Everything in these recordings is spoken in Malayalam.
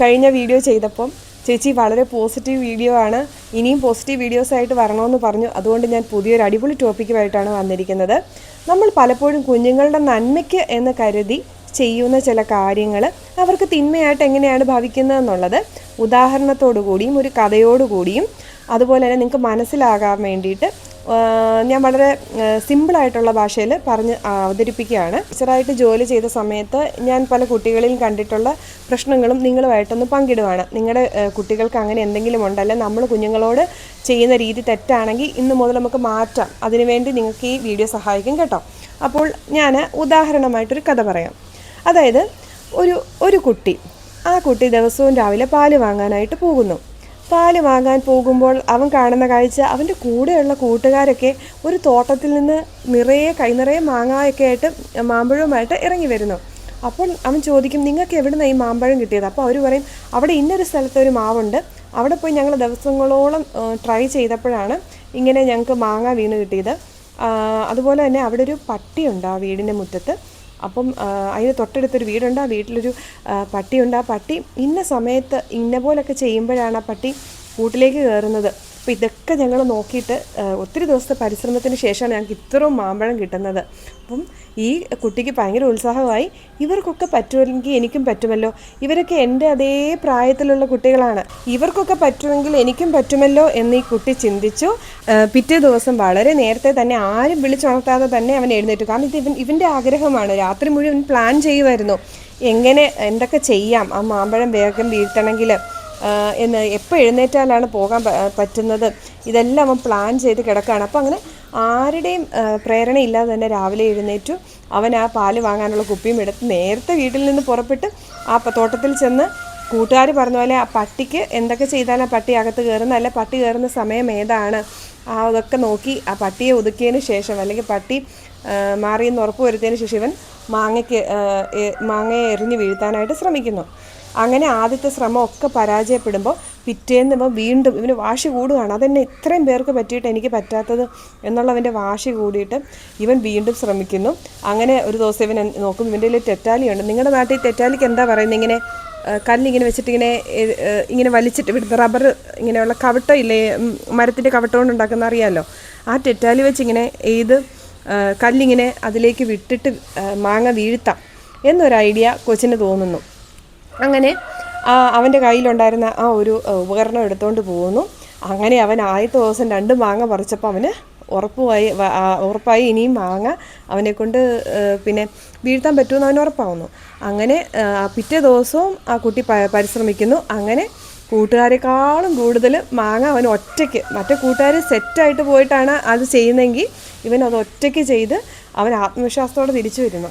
കഴിഞ്ഞ വീഡിയോ ചെയ്തപ്പം ചേച്ചി വളരെ പോസിറ്റീവ് വീഡിയോ ആണ്. ഇനിയും പോസിറ്റീവ് വീഡിയോസ് ആയിട്ട് വരണമെന്ന് പറഞ്ഞു. അതുകൊണ്ട് ഞാൻ പുതിയൊരു അടിപൊളി ടോപ്പിക്കുമായിട്ടാണ് വന്നിരിക്കുന്നത്. നമ്മൾ പലപ്പോഴും കുഞ്ഞുങ്ങളുടെ നന്മയ്ക്ക് എന്ന് കരുതി ചെയ്യുന്ന ചില കാര്യങ്ങൾ അവർക്ക് തിന്മയായിട്ട് എങ്ങനെയാണ് ഭവിക്കുന്നതെന്നുള്ളത് ഉദാഹരണത്തോടു കൂടിയും ഒരു കഥയോടുകൂടിയും അതുപോലെ തന്നെ നിങ്ങൾക്ക് മനസ്സിലാകാൻ വേണ്ടിയിട്ട് ഞാൻ വളരെ സിമ്പിളായിട്ടുള്ള ഭാഷയിൽ പറഞ്ഞ് അവതരിപ്പിക്കുകയാണ്. ടീച്ചറായിട്ട് ജോലി ചെയ്ത സമയത്ത് ഞാൻ പല കുട്ടികളിലും കണ്ടിട്ടുള്ള പ്രശ്നങ്ങളും നിങ്ങളുമായിട്ടൊന്ന് പങ്കിടുവാണ്. നിങ്ങളുടെ കുട്ടികൾക്ക് അങ്ങനെ എന്തെങ്കിലും ഉണ്ടല്ലേ? നമ്മൾ കുഞ്ഞുങ്ങളോട് ചെയ്യുന്ന രീതി തെറ്റാണെങ്കിൽ ഇന്ന് മുതൽ നമുക്ക് മാറ്റാം. അതിനുവേണ്ടി നിങ്ങൾക്ക് ഈ വീഡിയോ സഹായിക്കും കേട്ടോ. അപ്പോൾ ഞാൻ ഉദാഹരണമായിട്ടൊരു കഥ പറയാം. അതായത് ഒരു ഒരു കുട്ടി ആ കുട്ടി ദിവസവും രാവിലെ പാൽ വാങ്ങാനായിട്ട് പോകുന്നു. പാൽ വാങ്ങാൻ പോകുമ്പോൾ അവൻ കാണുന്ന കാഴ്ച അവന്റെ കൂടെയുള്ള കൂട്ടുകാരൊക്കെ ഒരു തോട്ടത്തിൽ നിന്ന് നിറയെ കൈ നിറയെ മാങ്ങായൊക്കെ ആയിട്ട് മാമ്പഴവുമായിട്ട് ഇറങ്ങി വരുന്നു. അപ്പോൾ അവൻ ചോദിക്കും നിങ്ങൾക്ക് എവിടുന്ന ഈ മാമ്പഴം കിട്ടിയത്? അപ്പോൾ അവർ പറയും അവിടെ ഇന്നൊരു സ്ഥലത്തൊരു മാവുണ്ട്. അവിടെ പോയി ഞങ്ങൾ ദിവസങ്ങളോളം ട്രൈ ചെയ്തപ്പോഴാണ് ഇങ്ങനെ ഞങ്ങൾക്ക് മാങ്ങ വീണ് കിട്ടിയത്. അതുപോലെ തന്നെ അവിടെ ഒരു പട്ടിയുണ്ട് ആ വീടിന്റെ മുറ്റത്ത്. അപ്പം അതിന് തൊട്ടടുത്തൊരു വീടുണ്ട്. ആ വീട്ടിലൊരു പട്ടിയുണ്ട്. ആ പട്ടി ഇന്ന സമയത്ത് ഇന്ന പോലൊക്കെ ചെയ്യുമ്പോഴാണ് ആ പട്ടി കൂട്ടിലേക്ക് കയറുന്നത്. അപ്പോൾ ഇതൊക്കെ ഞങ്ങൾ നോക്കിയിട്ട് ഒത്തിരി ദിവസത്തെ പരിശ്രമത്തിന് ശേഷമാണ് ഞങ്ങൾക്ക് ഇത്രയും മാമ്പഴം കിട്ടുന്നത്. അപ്പം ഈ കുട്ടിക്ക് ഭയങ്കര ഉത്സാഹമായി ഇവർക്കൊക്കെ പറ്റുമെങ്കിൽ എനിക്കും പറ്റുമല്ലോ. ഇവരൊക്കെ എന്റെ അതേ പ്രായത്തിലുള്ള കുട്ടികളാണ്. ഇവർക്കൊക്കെ പറ്റുമെങ്കിൽ എനിക്കും പറ്റുമല്ലോ എന്ന് ഈ കുട്ടി ചിന്തിച്ചു. പിറ്റേ ദിവസം വളരെ നേരത്തെ തന്നെ ആരും വിളിച്ചുണർത്താതെ തന്നെ അവൻ എഴുന്നേറ്റു. കാരണം ഇത് ഇവൻ ഇവന്റെ ആഗ്രഹമാണ്. രാത്രി മുഴുവൻ പ്ലാൻ ചെയ്യുമായിരുന്നു. എങ്ങനെ എന്തൊക്കെ ചെയ്യാം? ആ മാമ്പഴം വേഗം വീഴ്ത്തണമെങ്കിൽ എന്ന് എപ്പോൾ എഴുന്നേറ്റാലാണ് പോകാൻ പറ്റുന്നത്? ഇതെല്ലാം അവൻ പ്ലാൻ ചെയ്ത് കിടക്കുകയാണ് അപ്പോൾ അങ്ങനെ ആരുടെയും പ്രേരണയില്ലാതെ തന്നെ രാവിലെ എഴുന്നേറ്റു. അവൻ ആ പാൽ വാങ്ങാനുള്ള കുപ്പിയും എടുത്ത് നേരത്തെ വീട്ടിൽ നിന്ന് പുറപ്പെട്ട് ആ തോട്ടത്തിൽ ചെന്ന് കൂട്ടുകാർ പറഞ്ഞ പോലെ ആ പട്ടിക്ക് എന്തൊക്കെ ചെയ്താലും ആ പട്ടി അകത്ത് കയറുന്ന അല്ല പട്ടി കയറുന്ന സമയം ഏതാണ്? ആ അതൊക്കെ നോക്കി ആ പട്ടിയെ ഒതുക്കിയതിന് ശേഷം അല്ലെങ്കിൽ പട്ടി മാറിയെന്ന് ഉറപ്പ് വരുത്തിയതിന് ശേഷം ഇവൻ മാങ്ങയ്ക്ക് മാങ്ങയെ എറിഞ്ഞ് വീഴ്ത്താനായിട്ട് ശ്രമിക്കുന്നു. അങ്ങനെ ആദ്യത്തെ ശ്രമം ഒക്കെ പരാജയപ്പെടുമ്പോൾ പിറ്റേന്ന് വീണ്ടും ഇവന് വാശി കൂടുകയാണ്. അതെന്നെ ഇത്രയും പേർക്ക് പറ്റിയിട്ട് എനിക്ക് പറ്റാത്തത് എന്നുള്ളവന്റെ വാശി കൂടിയിട്ട് ഇവൻ വീണ്ടും ശ്രമിക്കുന്നു. അങ്ങനെ ഒരു ദിവസം ഇവൻ നോക്കും ഇവന്റെ കയ്യിൽ തെറ്റാലിയുണ്ട്. നിങ്ങളുടെ നാട്ടിൽ തെറ്റാലിക്ക് എന്താ പറയുന്നത് ഇങ്ങനെ കല്ലിങ്ങനെ വെച്ചിട്ട് ഇങ്ങനെ വലിച്ചിട്ട് ഇവിടുത്തെ റബ്ബർ ഇങ്ങനെയുള്ള കവട്ട ഇല്ലേ മരത്തിന്റെ കവട്ട കൊണ്ട് ഉണ്ടാക്കുന്ന അറിയാമല്ലോ ആ തെറ്റാലി വെച്ചിങ്ങനെ ഏത് കല്ലിങ്ങനെ അതിലേക്ക് വിട്ടിട്ട് മാങ്ങ വീഴ്ത്താം എന്നൊരു ഐഡിയ കൊച്ചിന് തോന്നുന്നു. അങ്ങനെ അവന്റെ കയ്യിലുണ്ടായിരുന്ന ആ ഒരു ഉപകരണം എടുത്തുകൊണ്ട് പോകുന്നു. അങ്ങനെ അവൻ ആദ്യത്തെ ദിവസം രണ്ട് മാങ്ങ പറിച്ചപ്പോൾ അവന് ഉറപ്പുമായി ഉറപ്പായി ഇനിയും മാങ്ങ അവനെ കൊണ്ട് പിന്നെ വീഴ്ത്താൻ പറ്റുമെന്ന് അവൻ ഉറപ്പാവുന്നു. അങ്ങനെ പിറ്റേ ദിവസവും ആ കുട്ടി പരിശ്രമിക്കുന്നു. അങ്ങനെ കൂട്ടുകാരെക്കാളും കൂടുതൽ മാങ്ങ അവൻ ഒറ്റയ്ക്ക് മറ്റേ കൂട്ടുകാർ സെറ്റായിട്ട് പോയിട്ടാണ് അത് ചെയ്യുന്നതെങ്കിൽ ഇവൻ അത് ഒറ്റയ്ക്ക് ചെയ്ത് അവൻ ആത്മവിശ്വാസത്തോടെ തിരിച്ചു വരുന്നു.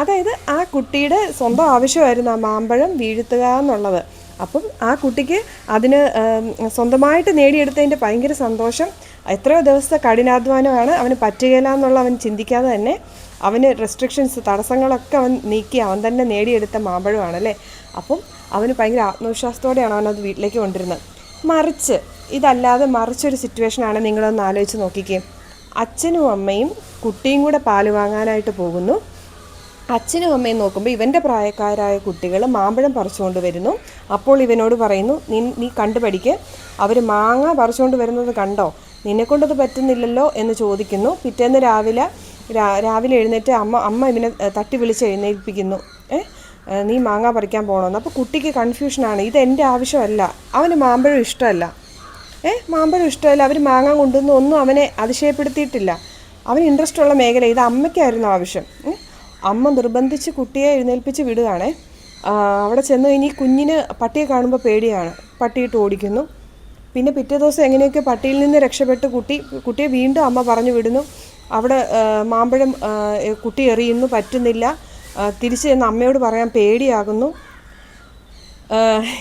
അതായത് ആ കുട്ടിയുടെ സ്വന്തം ആവശ്യമായിരുന്നു ആ മാമ്പഴം വീഴ്ത്തുക എന്നുള്ളത്. അപ്പം ആ കുട്ടിക്ക് അതിന് സ്വന്തമായിട്ട് നേടിയെടുത്തതിന്റെ ഭയങ്കര സന്തോഷം. എത്രയോ ദിവസത്തെ കഠിനാധ്വാനമാണ് അവന് പറ്റുകയില്ല എന്നുള്ള അവൻ ചിന്തിക്കാതെ തന്നെ അവന് റെസ്ട്രിക്ഷൻസ് തടസ്സങ്ങളൊക്കെ അവൻ നീക്കി അവൻ തന്നെ നേടിയെടുത്ത മാമ്പഴമാണല്ലേ അപ്പം അവന് ഭയങ്കര ആത്മവിശ്വാസത്തോടെയാണ് അവനത് വീട്ടിലേക്ക് കൊണ്ടിരുന്നത് മറിച്ച് ഇതല്ലാതെ മറിച്ചൊരു സിറ്റുവേഷനാണ് നിങ്ങളൊന്ന് ആലോചിച്ച് നോക്കിക്കേ. അച്ഛനും അമ്മയും കുട്ടിയും കൂടെ പാൽ വാങ്ങാനായിട്ട് പോകുന്നു. അച്ഛനും അമ്മയും നോക്കുമ്പോൾ ഇവന്റെ പ്രായക്കാരായ കുട്ടികൾ മാമ്പഴം പറിച്ചുകൊണ്ട് വരുന്നു. അപ്പോൾ ഇവനോട് പറയുന്നു നീ നീ കണ്ടുപഠിക്ക്. അവർ മാങ്ങ പറിച്ചുകൊണ്ട് വരുന്നത് കണ്ടോ? നിന്നെക്കൊണ്ടത് പറ്റുന്നില്ലല്ലോ? എന്ന് ചോദിക്കുന്നു. പിറ്റേന്ന് രാവിലെ രാവിലെ എഴുന്നേറ്റ് അമ്മ അമ്മ ഇവനെ തട്ടി വിളിച്ച് എഴുന്നേൽപ്പിക്കുന്നു. ഏ ഏ, നീ മാങ്ങ പറിക്കാൻ പോകണമെന്ന് അപ്പോൾ കുട്ടിക്ക് കൺഫ്യൂഷനാണ്. ഇത് എന്റെ ആവശ്യമല്ല. അവന് മാമ്പഴം ഇഷ്ടമല്ല. ഏ മാമ്പഴം ഇഷ്ടമല്ല. അവർ മാങ്ങ കൊണ്ടുവന്ന് ഒന്നും അവനെ അതിശയപ്പെടുത്തിയിട്ടില്ല. അവന് ഇൻട്രസ്റ്റ് ഉള്ള മേഖല. ഇത് അമ്മയ്ക്കായിരുന്നു ആവശ്യം? അമ്മ നിർബന്ധിച്ച് കുട്ടിയെ എഴുന്നേൽപ്പിച്ച് വിടുകയാണേ. അവിടെ ചെന്ന് ഇനി കുഞ്ഞിന് പട്ടിയെ കാണുമ്പോൾ പേടിയാണ്. പട്ടിയിട്ട് ഓടിക്കുന്നു. പിന്നെ പിറ്റേ ദിവസം എങ്ങനെയൊക്കെ പട്ടിയിൽ നിന്ന് രക്ഷപ്പെട്ട് കുട്ടി കുട്ടിയെ വീണ്ടും അമ്മ പറഞ്ഞു വിടുന്നു. അവിടെ മാമ്പഴം കുട്ടി എറിയുന്നു പറ്റുന്നില്ല. തിരിച്ച് ചെന്ന് അമ്മയോട് പറയാൻ പേടിയാകുന്നു.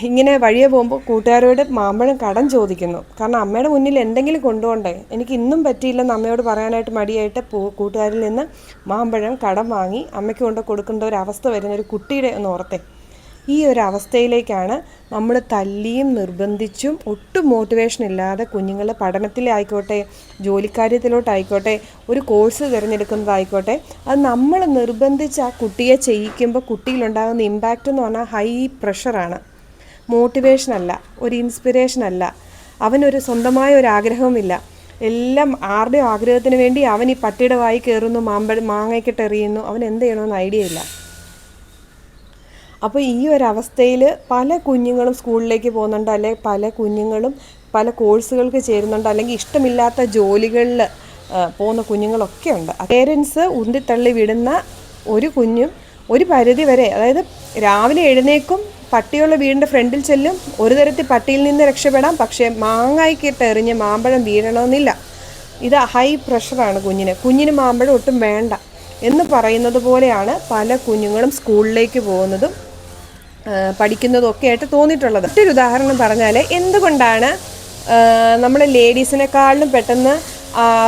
ഇങ്ങനെ വഴിയെ പോകുമ്പോൾ കൂട്ടുകാരോട് മാമ്പഴം കടം ചോദിക്കുന്നു. കാരണം അമ്മയുടെ മുന്നിൽ എന്തെങ്കിലും കൊണ്ടുപോകണ്ടേ എനിക്ക് ഇന്നും പറ്റിയില്ലെന്ന് അമ്മയോട് പറയാനായിട്ട് മടിയായിട്ട് പോ കൂട്ടുകാരിൽ നിന്ന് മാമ്പഴം കടം വാങ്ങി അമ്മയ്ക്ക് കൊണ്ട് കൊടുക്കേണ്ട ഒരു അവസ്ഥ വരുന്ന ഒരു കുട്ടിയുടെ ഒന്ന് ഓർത്തെ. ഈ ഒരു അവസ്ഥയിലേക്കാണ് നമ്മൾ തല്ലിയും നിർബന്ധിച്ചും ഒട്ടും മോട്ടിവേഷൻ ഇല്ലാതെ കുഞ്ഞുങ്ങൾ പഠനത്തിലായിക്കോട്ടെ ജോലിക്കാര്യത്തിലോട്ടായിക്കോട്ടെ ഒരു കോഴ്സ് തിരഞ്ഞെടുക്കുന്നതായിക്കോട്ടെ അത് നമ്മൾ നിർബന്ധിച്ച് ആ കുട്ടിയെ ചെയ്യിക്കുമ്പോൾ കുട്ടിയിലുണ്ടാകുന്ന ഇമ്പാക്റ്റ് എന്ന് പറഞ്ഞാൽ ഹൈ പ്രഷറാണ് മോട്ടിവേഷൻ അല്ല ഒരു ഇൻസ്പിറേഷൻ അല്ല. അവനൊരു സ്വന്തമായ ഒരു ആഗ്രഹവുമില്ല എല്ലാം ആരുടെയും ആഗ്രഹത്തിന് വേണ്ടി അവൻ ഈ പട്ടിയുടെ വായി കയറുന്നു മാമ്പഴ മാങ്ങയ്ക്കിട്ടെറിയുന്നു അവൻ എന്ത് ചെയ്യണമെന്ന് ഐഡിയ ഇല്ല. അപ്പോൾ ഈ ഒരു അവസ്ഥയിൽ പല കുഞ്ഞുങ്ങളും സ്കൂളിലേക്ക് പോകുന്നുണ്ട് അല്ലെങ്കിൽ പല കുഞ്ഞുങ്ങളും പല കോഴ്സുകൾക്ക് ചേരുന്നുണ്ട് അല്ലെങ്കിൽ ഇഷ്ടമില്ലാത്ത ജോലികളിൽ പോകുന്ന കുഞ്ഞുങ്ങളൊക്കെ ഉണ്ട്. പേരൻസ് ഉന്തിത്തള്ളി വിടുന്ന ഒരു കുഞ്ഞും ഒരു പരിധി വരെ അതായത് രാവിലെ എഴുന്നേക്കും പട്ടിയുള്ള വീടിന്റെ ഫ്രണ്ടിൽ ചെല്ലും ഒരു തരത്തിൽ പട്ടിയിൽ നിന്ന് രക്ഷപ്പെടാം പക്ഷേ മാങ്ങായിക്കിട്ട് എറിഞ്ഞ് മാമ്പഴം വീഴണമെന്നില്ല. ഇത് ഹൈ പ്രഷറാണ് കുഞ്ഞിന്. കുഞ്ഞിന് മാമ്പഴം ഒട്ടും വേണ്ട എന്ന് പറയുന്നത് പോലെയാണ് പല കുഞ്ഞുങ്ങളും സ്കൂളിലേക്ക് പോകുന്നതും പഠിക്കുന്നതും ഒക്കെ ആയിട്ട് തോന്നിയിട്ടുള്ളത്. മറ്റൊരു ഉദാഹരണം പറഞ്ഞാൽ എന്തുകൊണ്ടാണ് നമ്മൾ ലേഡീസിനെക്കാളിലും പെട്ടെന്ന്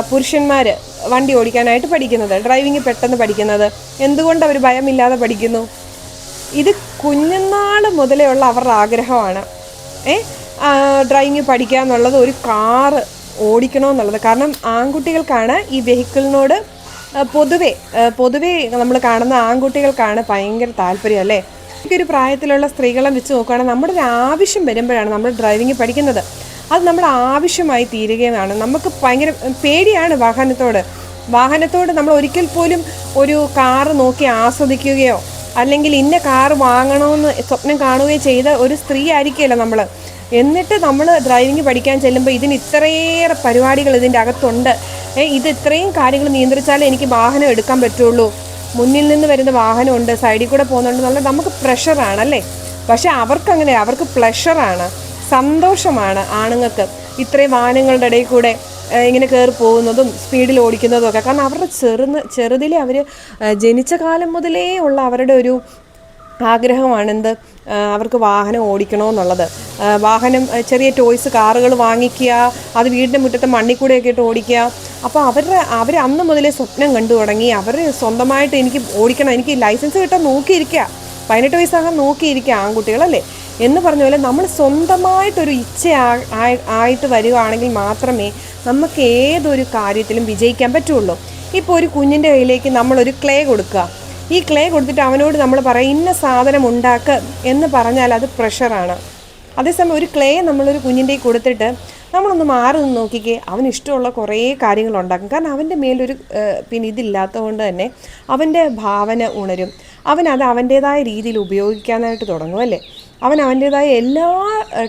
പുരുഷന്മാർ വണ്ടി ഓടിക്കാനായിട്ട് പഠിക്കുന്നത് ഡ്രൈവിംഗ് പെട്ടെന്ന് പഠിക്കുന്നത്? എന്തുകൊണ്ട് അവർ ഭയമില്ലാതെ പഠിക്കുന്നു? ഇത് കുഞ്ഞുനാൾ മുതലേ ഉള്ള അവരുടെ ആഗ്രഹമാണ്. ഏ? ഡ്രൈവിങ് പഠിക്കുക എന്നുള്ളത് ഒരു കാറ് ഓടിക്കണമെന്നുള്ളത്. കാരണം ആൺകുട്ടികൾക്കാണ് ഈ വെഹിക്കിളിനോട് പൊതുവേ പൊതുവേ നമ്മൾ കാണുന്ന ആൺകുട്ടികൾക്കാണ് ഭയങ്കര താല്പര്യം അല്ലേ? ഒരു പ്രായത്തിലുള്ള സ്ത്രീകളെ വെച്ച് നോക്കുകയാണെങ്കിൽ നമ്മുടെ ഒരു ആവശ്യം വരുമ്പോഴാണ് നമ്മൾ ഡ്രൈവിംഗ് പഠിക്കുന്നത്. അത് നമ്മൾ ആവശ്യമായി തീരുകയാണ് നമുക്ക് ഭയങ്കര പേടിയാണ് വാഹനത്തോട്. വാഹനത്തോട് നമ്മൾ ഒരിക്കൽ പോലും ഒരു കാറ് നോക്കി ആസ്വദിക്കുകയോ അല്ലെങ്കിൽ ഇന്ന കാറ് വാങ്ങണമെന്ന് സ്വപ്നം കാണുകയോ ചെയ്ത ഒരു സ്ത്രീ ആയിരിക്കുമല്ലോ നമ്മൾ. എന്നിട്ട് നമ്മൾ ഡ്രൈവിംഗ് പഠിക്കാൻ ചെല്ലുമ്പോൾ ഇതിന് ഇത്രയേറെ പരിപാടികൾ ഇതിന്റെ അകത്തുണ്ട്. ഇത് ഇത്രയും കാര്യങ്ങൾ നിയന്ത്രിച്ചാലേ എനിക്ക് വാഹനം എടുക്കാൻ പറ്റുള്ളൂ. മുന്നിൽ നിന്ന് വരുന്ന വാഹനമുണ്ട് സൈഡിൽ കൂടെ പോകുന്നുണ്ട് എന്നുള്ളത് നമുക്ക് പ്രഷറാണ് അല്ലേ? പക്ഷെ അവർക്കങ്ങനെ അവർക്ക് പ്ലഷറാണ് സന്തോഷമാണ് ആണുങ്ങൾക്ക്. ഇത്രയും വാഹനങ്ങളുടെ ഇടയിൽ കൂടെ ഇങ്ങനെ കയറി പോകുന്നതും സ്പീഡിൽ ഓടിക്കുന്നതും ഒക്കെ. കാരണം അവരുടെ ചെറുന്ന് ചെറുതിലെ അവർ ജനിച്ച കാലം മുതലേ ഉള്ള അവരുടെ ഒരു ആഗ്രഹമാണെന്ത് അവർക്ക് വാഹനം ഓടിക്കണമെന്നുള്ളത്. വാഹനം ചെറിയ ടോയ്സ് കാറുകൾ വാങ്ങിക്കുക അത് വീടിന്റെ മുറ്റത്തെ മണ്ണിക്കൂടെയൊക്കെ ഇട്ട് ഓടിക്കുക അപ്പോൾ അവരുടെ അവർ അന്ന് മുതലേ സ്വപ്നം കണ്ടു തുടങ്ങി. അവർ സ്വന്തമായിട്ട് എനിക്ക് ഓടിക്കണം എനിക്ക് ലൈസൻസ് കിട്ടാൻ നോക്കിയിരിക്കുക പതിനെട്ട് വയസ്സാകാൻ നോക്കിയിരിക്കുക ആൺകുട്ടികളല്ലേ? എന്ന് പറഞ്ഞ പോലെ നമ്മൾ സ്വന്തമായിട്ടൊരു ഇച്ഛ ആയിട്ട് വരികയാണെങ്കിൽ മാത്രമേ നമുക്ക് ഏതൊരു കാര്യത്തിലും വിജയിക്കാൻ പറ്റുള്ളൂ. ഇപ്പോൾ ഒരു കുഞ്ഞിന്റെ കയ്യിലേക്ക് നമ്മളൊരു ക്ലേ കൊടുക്കുക. ഈ ക്ലേ കൊടുത്തിട്ട് അവനോട് നമ്മൾ പറയും ഇന്ന സാധനം ഉണ്ടാക്കുക എന്ന് പറഞ്ഞാൽ അത് പ്രഷറാണ് അതേസമയം ഒരു ക്ലേ നമ്മളൊരു കുഞ്ഞിന്റെ കൊടുത്തിട്ട് നമ്മളൊന്ന് മാറി നിന്ന് നോക്കിക്കേ. അവന് ഇഷ്ടമുള്ള കുറേ കാര്യങ്ങൾ ഉണ്ടാക്കും. കാരണം അവന്റെ മേലൊരു പിന്നെ ഇതില്ലാത്തതുകൊണ്ട് തന്നെ അവന്റെ ഭാവന ഉണരും. അവനത് അവന്റേതായ രീതിയിൽ ഉപയോഗിക്കാനായിട്ട് തുടങ്ങും അല്ലേ? അവൻ അവന്റേതായ എല്ലാ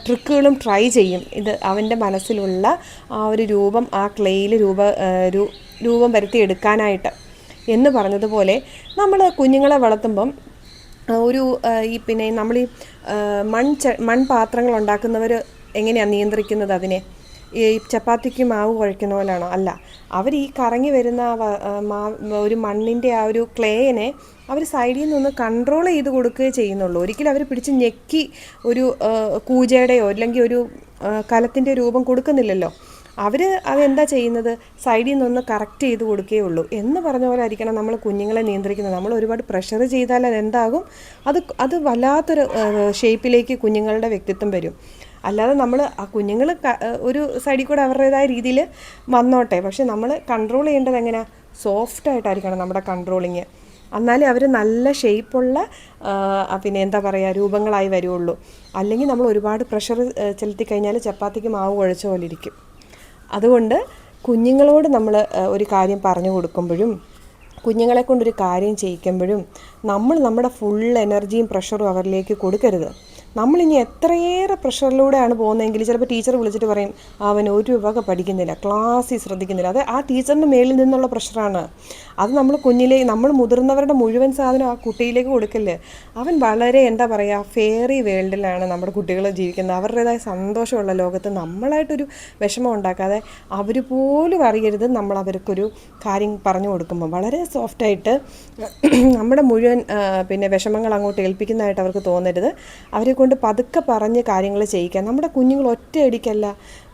ട്രിക്കുകളും ട്രൈ ചെയ്യും. ഇത് അവന്റെ മനസ്സിലുള്ള ആ ഒരു രൂപം ആ ക്ലേയിൽ രൂപ രൂപം വരുത്തി എടുക്കാനായിട്ട്. എന്ന് പറഞ്ഞതുപോലെ നമ്മൾ കുഞ്ഞുങ്ങളെ വളർത്തുമ്പം ഒരു ഈ പിന്നെ നമ്മൾ ഈ മൺ മൺപാത്രങ്ങൾ ഉണ്ടാക്കുന്നവർ എങ്ങനെയാണ് നിയന്ത്രിക്കുന്നത് അതിനെ? ഈ ചപ്പാത്തിക്ക് മാവ് കുഴക്കുന്ന പോലെയാണോ അല്ല. അവർ ഈ കറങ്ങി വരുന്ന ഒരു മണ്ണിന്റെ ആ ഒരു ക്ലേനെ അവർ സൈഡിൽ നിന്ന് കൺട്രോൾ ചെയ്ത് കൊടുക്കുകയേ ചെയ്യുന്നുള്ളൂ. ഒരിക്കലും അവർ പിടിച്ച് ഞെക്കി ഒരു കൂജയുടെയോ അല്ലെങ്കിൽ ഒരു കലത്തിന്റെ രൂപം കൊടുക്കുന്നില്ലല്ലോ. അവർ അതെന്താ ചെയ്യുന്നത്? സൈഡിൽ നിന്നൊന്ന് കറക്റ്റ് ചെയ്ത് കൊടുക്കേ കൊടുക്കുകയുള്ളൂ എന്ന് പറഞ്ഞ പോലെ ആയിരിക്കണം നമ്മൾ കുഞ്ഞുങ്ങളെ നിയന്ത്രിക്കുന്നത്. നമ്മൾ ഒരുപാട് പ്രഷർ ചെയ്താൽ അതെന്താകും? അത് അത് വല്ലാത്തൊരു ഷേപ്പിലേക്ക് കുഞ്ഞുങ്ങളുടെ വ്യക്തിത്വം വരും. അല്ലാതെ നമ്മൾ ആ കുഞ്ഞുങ്ങൾ ഒരു സൈഡിൽ കൂടെ അവരുടേതായ രീതിയിൽ വന്നോട്ടെ. പക്ഷെ നമ്മൾ കൺട്രോൾ ചെയ്യേണ്ടത് എങ്ങനെയാണ് സോഫ്റ്റായിട്ടായിരിക്കണം നമ്മുടെ കൺട്രോളിങ് എന്നാലേ അവർ നല്ല ഷേപ്പുള്ള പിന്നെ എന്താ പറയുക രൂപങ്ങളായി വരുള്ളൂ അല്ലെങ്കിൽ നമ്മൾ ഒരുപാട് പ്രഷർ ചെലുത്തി കഴിഞ്ഞാൽ ചപ്പാത്തിക്ക് മാവ് കുഴച്ച പോലെ ഇരിക്കും. അതുകൊണ്ട് കുഞ്ഞുങ്ങളോട് നമ്മൾ ഒരു കാര്യം പറഞ്ഞു കൊടുക്കുമ്പോഴും കുഞ്ഞുങ്ങളെ കൊണ്ടൊരു കാര്യം ചെയ്യിക്കുമ്പോഴും നമ്മൾ നമ്മുടെ ഫുൾ എനർജിയും പ്രഷറും അവരിലേക്ക് കൊടുക്കരുത്. നമ്മളിനി എത്രയേറെ പ്രഷറിലൂടെയാണ് പോകുന്നതെങ്കിൽ ചിലപ്പോൾ ടീച്ചർ വിളിച്ചിട്ട് പറയും അവൻ ഒരു വക പഠിക്കുന്നില്ല ക്ലാസ്സിൽ ശ്രദ്ധിക്കുന്നില്ല. അത് ആ ടീച്ചറിന്റെ മേളിൽ നിന്നുള്ള പ്രഷറാണ്. അത് നമ്മൾ കുഞ്ഞിലെ നമ്മൾ മുതിർന്നവരുടെ മുഴുവൻ സാധനം ആ കുട്ടിയിലേക്ക് കൊടുക്കല്ലേ? അവൻ വളരെ എന്താ പറയുക ഫെയറി വേൾഡിലാണ് നമ്മുടെ കുട്ടികൾ ജീവിക്കുന്നത്. അവരുടേതായ സന്തോഷമുള്ള ലോകത്ത് നമ്മളായിട്ടൊരു വിഷമം ഉണ്ടാക്കാതെ അവർ പോലും അറിയരുത് നമ്മൾ അവർക്കൊരു കാര്യം പറഞ്ഞു കൊടുക്കുമ്പോൾ. വളരെ സോഫ്റ്റായിട്ട് നമ്മുടെ മുഴുവൻ പിന്നെ വിഷമങ്ങൾ അങ്ങോട്ട് ഏൽപ്പിക്കുന്നതായിട്ട് അവർക്ക് തോന്നരുത്. അവരെ കൊണ്ട് പതുക്കെ പറഞ്ഞ് കാര്യങ്ങൾ ചെയ്യിക്കുക. നമ്മുടെ കുഞ്ഞുങ്ങൾ ഒറ്റയടിക്കല്ല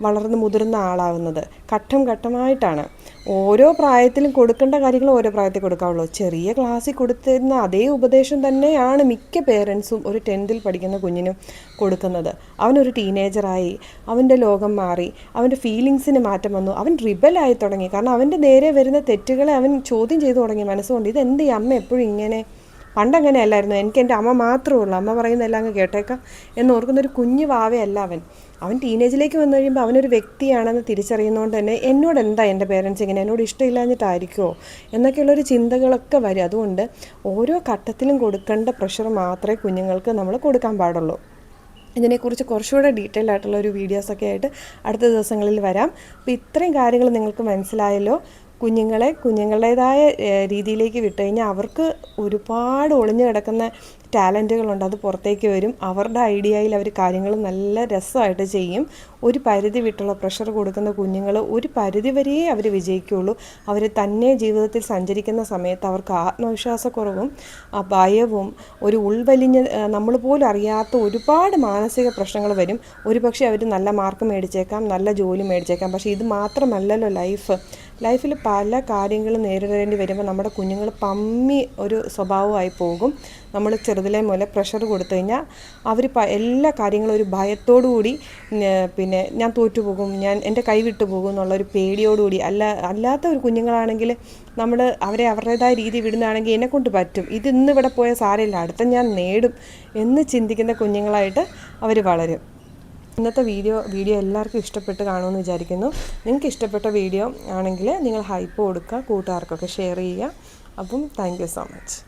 വളർന്ന് മുതിർന്ന ആളാവുന്നത്. ഘട്ടം ഘട്ടമായിട്ടാണ്. ഓരോ പ്രായത്തിലും കൊടുക്കേണ്ട കാര്യങ്ങൾ ഓരോ പ്രായത്തിൽ കൊടുക്കാവുള്ളൂ. ചെറിയ ക്ലാസ്സിൽ കൊടുത്തിരുന്ന അതേ ഉപദേശം തന്നെയാണ് മിക്ക പേരൻസും ഒരു ടെൻത്തിൽ പഠിക്കുന്ന കുഞ്ഞിനും കൊടുക്കുന്നത്. അവനൊരു ടീനേജറായി അവന്റെ ലോകം മാറി അവന്റെ ഫീലിങ്സിന് മാറ്റം വന്നു അവൻ റിബലായി തുടങ്ങി. കാരണം അവന്റെ നേരെ വരുന്ന തെറ്റുകളെ അവൻ ചോദ്യം ചെയ്തു തുടങ്ങി മനസ്സുകൊണ്ട്. ഇതെന്ത് അമ്മ എപ്പോഴും ഇങ്ങനെ പണ്ടങ്ങനെ അല്ലായിരുന്നു എനിക്ക് എന്റെ അമ്മ മാത്രമേ ഉള്ളൂ. അമ്മ പറയുന്നതെല്ലാം അങ്ങ് കേട്ടേക്കാം എന്ന് ഓർക്കുന്നൊരു കുഞ്ഞു വാവയല്ല അവൻ. അവൻ ടീനേജിലേക്ക് വന്നു കഴിയുമ്പോൾ അവനൊരു വ്യക്തിയാണെന്ന് തിരിച്ചറിയുന്നതുകൊണ്ട് തന്നെ എന്നോട് എന്താ എന്റെ പേരൻസ് ഇങ്ങനെ? എന്നോട് ഇഷ്ടമില്ലാഞ്ഞിട്ടായിരിക്കുമോ എന്നൊക്കെയുള്ളൊരു ചിന്തകളൊക്കെ വരും. അതുകൊണ്ട് ഓരോ ഘട്ടത്തിലും കൊടുക്കേണ്ട പ്രഷർ മാത്രമേ കുഞ്ഞുങ്ങൾക്ക് നമ്മൾ കൊടുക്കാൻ പാടുള്ളൂ. ഇതിനെക്കുറിച്ച് കുറച്ചുകൂടെ ഡീറ്റെയിൽ ആയിട്ടുള്ള ഒരു വീഡിയോസൊക്കെ ആയിട്ട് അടുത്ത ദിവസങ്ങളിൽ വരാം. അപ്പോൾ ഇത്രയും കാര്യങ്ങൾ നിങ്ങൾക്ക് മനസ്സിലായല്ലോ. കുഞ്ഞുങ്ങളെ കുഞ്ഞുങ്ങളുടേതായ രീതിയിലേക്ക് വിട്ടുകഴിഞ്ഞാൽ അവർക്ക് ഒരുപാട് ഒളിഞ്ഞു കിടക്കുന്ന ടാലന്റുകളുണ്ട് അത് പുറത്തേക്ക് വരും. അവരുടെ ഐഡിയയിൽ അവർ കാര്യങ്ങൾ നല്ല രസമായിട്ട് ചെയ്യും. ഒരു പരിധി വിട്ടുള്ള പ്രഷർ കൊടുക്കുന്ന കുഞ്ഞുങ്ങൾ ഒരു പരിധി വരെയേ അവർ വിജയിക്കുകയുള്ളൂ അവർ തന്നെ ജീവിതത്തിൽ സഞ്ചരിക്കുന്ന സമയത്ത് അവർക്ക് ആത്മവിശ്വാസക്കുറവും ഭയവും ഒരു ഉൾവലിഞ്ഞ നമ്മൾ പോലും അറിയാത്ത ഒരുപാട് മാനസിക പ്രശ്നങ്ങൾ വരും. ഒരുപക്ഷെ അവർ നല്ല മാർക്ക് മേടിച്ചേക്കാം നല്ല ജോലി മേടിച്ചേക്കാം. പക്ഷേ ഇത് മാത്രമല്ലല്ലോ ലൈഫ് ലൈഫിൽ പല കാര്യങ്ങളും നേരിടേണ്ടി വരുമ്പോൾ നമ്മുടെ കുഞ്ഞുങ്ങൾ പമ്മി ഒരു സ്വഭാവമായി പോകും. നമ്മൾ ചെറുതിലെ മുതലേ പ്രഷർ കൊടുത്തു കഴിഞ്ഞാൽ അവർ എല്ലാ കാര്യങ്ങളും ഒരു ഭയത്തോടു കൂടി പിന്നെ ഞാൻ തോറ്റുപോകും ഞാൻ എന്റെ കൈ വിട്ടു പോകും എന്നുള്ളൊരു പേടിയോടുകൂടി അല്ല അല്ലാത്ത ഒരു കുഞ്ഞുങ്ങളാണെങ്കിൽ നമ്മൾ അവരെ അവരുടേതായ രീതി വിടുന്നതാണെങ്കിൽ എന്നെ കൊണ്ട് പറ്റും. ഇത് ഇന്ന് ഇവിടെ പോയ സാരമില്ല. അടുത്ത ഞാൻ നേടും എന്ന് ചിന്തിക്കുന്ന കുഞ്ഞുങ്ങളായിട്ട് അവർ വളരും. ഇന്നത്തെ വീഡിയോ വീഡിയോ എല്ലാവർക്കും ഇഷ്ടപ്പെട്ട് കാണുമെന്ന് വിചാരിക്കുന്നു. നിങ്ങൾക്ക് ഇഷ്ടപ്പെട്ട വീഡിയോ ആണെങ്കിൽ നിങ്ങൾ ഹൈപ്പ് കൊടുക്കുക കൂട്ടുകാർക്കൊക്കെ ഷെയർ ചെയ്യുക. അപ്പം താങ്ക് സോ മച്ച്